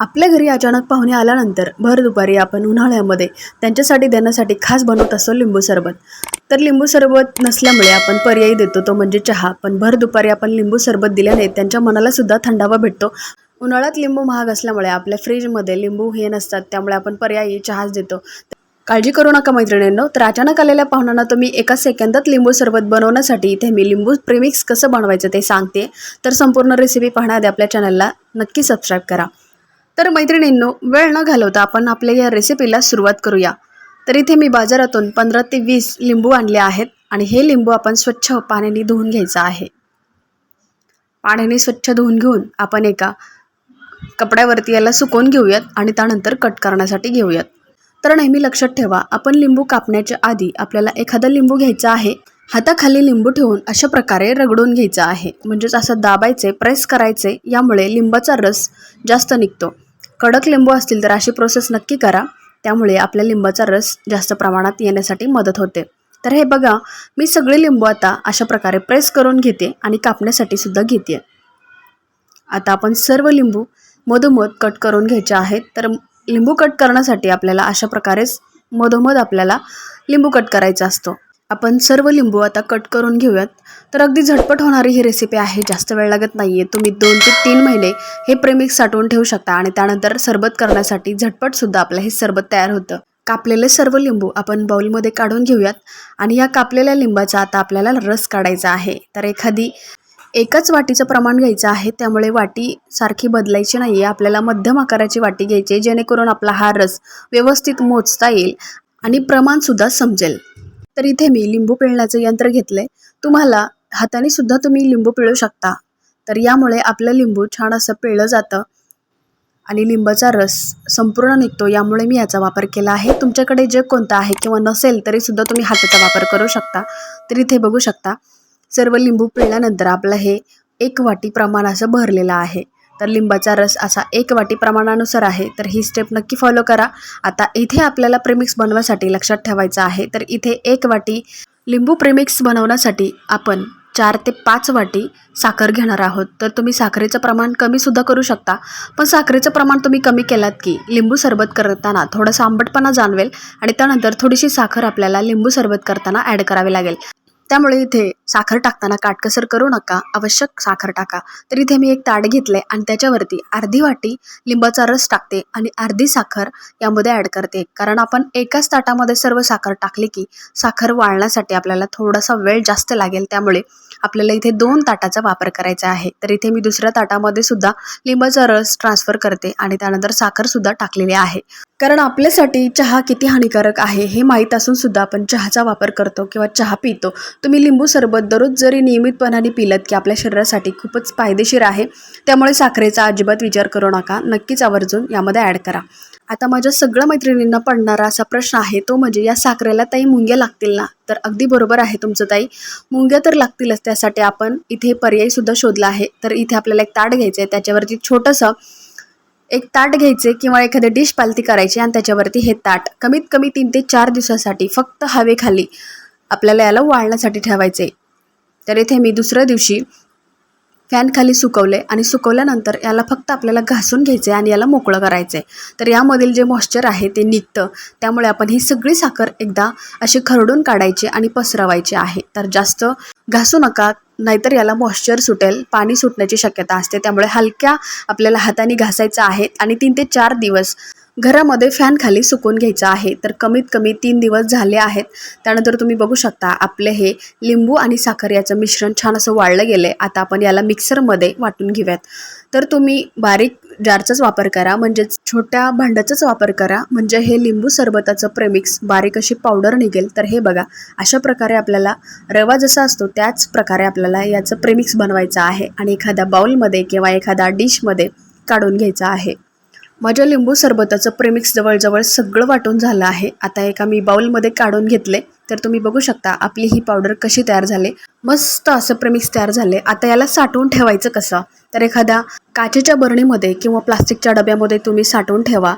आपल्या घरी अचानक पाहुणे आल्यानंतर भर दुपारी आपण उन्हाळ्यामध्ये त्यांच्यासाठी देण्यासाठी खास बनवत असतो लिंबू सरबत. तर लिंबू सरबत नसल्यामुळे आपण पर्यायी देतो तो म्हणजे चहा. पण भर दुपारी आपण लिंबू सरबत दिल्याने त्यांच्या मनाला सुद्धा थंडावा भेटतो. उन्हाळ्यात लिंबू महाग असल्यामुळे आपल्या फ्रीजमध्ये लिंबू हे नसतात त्यामुळे आपण पर्यायी चहाच देतो. काळजी करू नका मैत्रिणींनो. तर अचानक आलेल्या पाहुण्यांना तुम्ही एका सेकंदात लिंबू सरबत बनवण्यासाठी इथे मी लिंबू प्रेमिक्स कसं बनवायचं ते सांगते. तर संपूर्ण रेसिपी पाहण्याआधी आपल्या चॅनलला नक्की सबस्क्राईब करा. तर मैत्रिणींनो वेळ न घालवता आपण आपल्या या रेसिपीला सुरुवात करूया. तर इथे मी बाजारातून पंधरा ते वीस लिंबू आणले आहेत आणि हे लिंबू आपण स्वच्छ पाण्याने धुवून घ्यायचं आहे. पाण्याने स्वच्छ धुवून घेऊन आपण एका कपड्यावरती याला सुकवून घेऊयात आणि त्यानंतर कट करण्यासाठी घेऊयात. तर नेहमी लक्षात ठेवा आपण लिंबू कापण्याच्या आधी आपल्याला एखादा लिंबू घ्यायचा आहे हाताखाली लिंबू ठेवून अशा प्रकारे रगडून घ्यायचं आहे. म्हणजेच असं दाबायचे प्रेस करायचे यामुळे लिंबाचा रस जास्त निघतो. कडक लिंबू असतील तर अशी प्रोसेस नक्की करा. त्यामुळे आपल्या लिंबाचा रस जास्त प्रमाणात येण्यासाठी मदत होते. तर हे बघा मी सगळे लिंबू आता अशा प्रकारे प्रेस करून घेते आणि कापण्यासाठी सुद्धा घेते. आता आपण सर्व लिंबू मधोमध कट करून घ्यायचे आहेत. तर लिंबू कट करण्यासाठी आपल्याला अशा प्रकारेच मधोमध आपल्याला लिंबू कट करायचा असतो. आपण सर्व लिंबू आता कट करून घेऊयात. तर अगदी झटपट होणारी ही रेसिपी आहे जास्त वेळ लागत नाही आहे तुम्ही दोन ते तीन महिने हे प्रेमिक्स साठवून ठेवू शकता आणि त्यानंतर सरबत करण्यासाठी झटपटसुद्धा आपलं हे सरबत तयार होतं. कापलेले सर्व लिंबू आपण बाऊलमध्ये काढून घेऊयात आणि या कापलेल्या लिंबाचा आता आपल्याला रस काढायचा आहे. तर एखादी एकच वाटीचं प्रमाण घ्यायचं आहे त्यामुळे वाटी सारखी बदलायची नाही आहे आपल्याला मध्यम आकाराची वाटी घ्यायची आहे जेणेकरून आपला हा रस व्यवस्थित मोजता येईल आणि प्रमाणसुद्धा समजेल. तर इथे मी लिंबू पिळण्याचं यंत्र घेतलं आहे तुम्हाला हाताने सुद्धा तुम्ही लिंबू पिळू शकता. तर यामुळे आपलं लिंबू छान असं पिळलं जातं आणि लिंबाचा रस संपूर्ण निघतो. यामुळे मी याचा वापर केला आहे. तुमच्याकडे जे कोणतं आहे किंवा नसेल तरीसुद्धा तुम्ही हाताचा वापर करू शकता. तर इथे बघू शकता सर्व लिंबू पिळल्यानंतर आपलं हे एक वाटी प्रमाण असं भरलेलं आहे. तर लिंबाचा रस असा एक वाटी प्रमाणानुसार आहे. तर ही स्टेप नक्की फॉलो करा. आता इथे आपल्याला प्रेमिक्स बनवायसाठी लक्षात ठेवायचं आहे. तर इथे एक वाटी लिंबू प्रेमिक्स बनवण्यासाठी आपण चार ते पाच वाटी साखर घेणार आहोत. तर तुम्ही साखरेचं प्रमाण कमीसुद्धा करू शकता. पण साखरेचं प्रमाण तुम्ही कमी केलात की लिंबू सरबत करताना थोडासा आंबटपणा जाणवेल आणि त्यानंतर थोडीशी साखर आपल्याला लिंबू सरबत करताना ॲड करावी लागेल. त्यामुळे इथे साखर टाकताना काटकसर करू नका आवश्यक साखर टाका. तर इथे मी एक ताट घेतले आणि त्याच्यावरती अर्धी वाटी लिंबाचा रस टाकते आणि अर्धी साखर यामध्ये ॲड करते. कारण आपण एकाच ताटामध्ये सर्व साखर टाकली की साखर वाळण्यासाठी आपल्याला थोडासा वेळ जास्त लागेल. त्यामुळे आपल्याला इथे दोन ताटाचा वापर करायचा आहे. तर इथे मी दुसऱ्या ताटामध्ये सुद्धा लिंबाचा रस ट्रान्सफर करते आणि त्यानंतर साखर सुद्धा टाकलेली आहे. कारण आपल्यासाठी चहा किती हानिकारक आहे हे माहीत असून सुद्धा आपण चहाचा वापर करतो किंवा चहा पितो. तुम्ही लिंबू सरबत दररोज जरी नियमितपणाने पिलत की आपल्या शरीरासाठी खूपच फायदेशीर आहे. त्यामुळे साखरेचा अजिबात विचार करू नका. नक्कीच आवर्जून यामध्ये ॲड करा. आता माझ्या सगळ्या मैत्रिणींना पडणारा असा प्रश्न आहे तो म्हणजे या साखरेला ताई मुंग्या लागतील ना? तर अगदी बरोबर आहे तुमचं ताई. मुंग्या तर लागतीलच त्यासाठी आपण इथे पर्यायसुद्धा शोधला आहे. तर इथे आपल्याला एक ताट घ्यायचं आहे त्याच्यावरती छोटंसं एक ताट घ्यायचे किंवा एखादी डिश पालती करायची आणि त्याच्यावरती हे ताट कमीत कमी तीन ते चार दिवसासाठी फक्त हवेखाली आपल्याला याला वाळण्यासाठी ठेवायचे. तर इथे मी दुसऱ्या दिवशी फॅनखाली सुकवले आणि सुकवल्यानंतर याला फक्त आपल्याला घासून घ्यायचे आणि याला मोकळं करायचं. आहे तर यामधील जे मॉइश्चर आहे ते निघतं. त्यामुळे आपण ही सगळी साखर एकदा अशी खरडून काढायची आणि पसरवायची आहे. तर जास्त घासू नका नाहीतर याला मॉइश्चर सुटेल पाणी सुटण्याची शक्यता असते. त्यामुळे हलक्या आपल्याला हाताने घासायचं आहे आणि तीन ते चार दिवस घरामध्ये फॅन खाली सुकून घ्यायचं आहे. तर कमीत कमी तीन दिवस झाले आहेत. त्यानंतर तुम्ही बघू शकता आपले हे लिंबू आणि साखर याचं मिश्रण छान असं वाळलं गेलं आहे आता आपण याला मिक्सरमध्ये वाटून घेऊयात. तर तुम्ही बारीक जारचाच वापर करा म्हणजेच छोट्या भांड्याचाच वापर करा. म्हणजे हे लिंबू सरबताचं प्रेमिक्स बारीक अशी पावडर निघेल. तर हे बघा अशा प्रकारे आपल्याला रवा जसा असतो त्याच प्रकारे आपल्याला याचं प्रेमिक्स बनवायचं आहे. आणि एखाद्या बाउलमध्ये किंवा एखाद्या डिशमध्ये काढून घ्यायचं आहे. माझ्या लिंबू सरबताचं प्रेमिक्स जवळजवळ सगळं वाटून झालं आहे. आता एका मी बाउलमध्ये काढून घेतले. तर तुम्ही बघू शकता आपली ही पावडर कशी तयार झाली. मस्त असं प्रेमिक्स तयार झाले. आता याला साठवून ठेवायचं कसं? तर एखाद्या काचेच्या बरणीमध्ये किंवा प्लास्टिकच्या डब्यामध्ये तुम्ही साठवून ठेवा.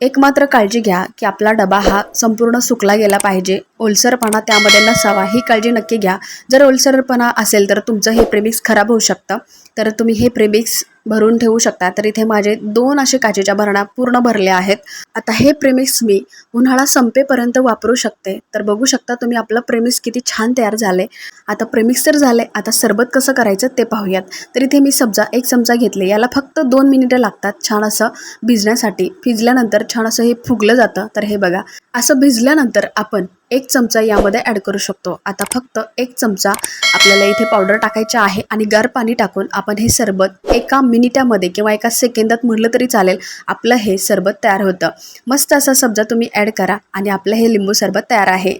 एक मात्र काळजी घ्या की आपला डबा हा संपूर्ण सुकला गेला पाहिजे. ओलसरपणा त्यामध्ये नसावा ही काळजी नक्की घ्या. जर ओलसरपणा असेल तर तुमचं हे प्रेमिक्स खराब होऊ शकतं. तर तुम्ही हे प्रेमिक्स भरून ठेवू शकता. तर इथे माझे दोन असे काचेच्या भरण्या पूर्ण भरल्या आहेत. आता हे प्रेमिक्स मी उन्हाळा संपेपर्यंत वापरू शकते. तर बघू शकता तुम्ही आपलं प्रेमिक्स किती छान तयार झाले आता प्रेमिक्स तर झाले आता सरबत कसं करायचं ते पाहूयात. तर इथे मी सब्जा एक चमचा घेतले. याला फक्त दोन मिनिटं लागतात छान असं भिजण्यासाठी. भिजल्यानंतर छान असं हे फुगलं जातं. तर हे बघा. असं भिजल्यानंतर आपण एक चमचा यामध्ये ॲड करू शकतो. आता फक्त एक चमचा आपल्याला इथे पावडर टाकायची आहे आणि गार पाणी टाकून आपण हे सरबत एका मिनिटामध्ये किंवा एका सेकंदात म्हटलं तरी चालेल आपलं हे सरबत तयार होतं. मस्त असा सब्जा तुम्ही ॲड करा आणि आपलं हे लिंबू सरबत तयार आहे.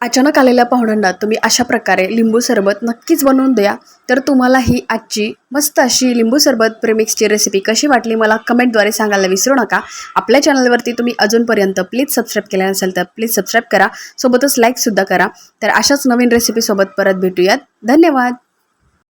अचानक आलेल्या पाहुण्यांना तुम्ही अशा प्रकारे लिंबू सरबत नक्कीच बनवून द्या. तर तुम्हाला ही आजची मस्त अशी लिंबू सरबत प्रेमिक्सची रेसिपी कशी वाटली मला कमेंटद्वारे सांगायला विसरू नका. आपल्या चॅनलवरती तुम्ही अजूनपर्यंत प्लीज सबस्क्राईब केलं नसेल तर प्लीज सबस्क्राईब करा. सोबतच लाईकसुद्धा करा. तर अशाच नवीन रेसिपीसोबत परत भेटूयात. धन्यवाद!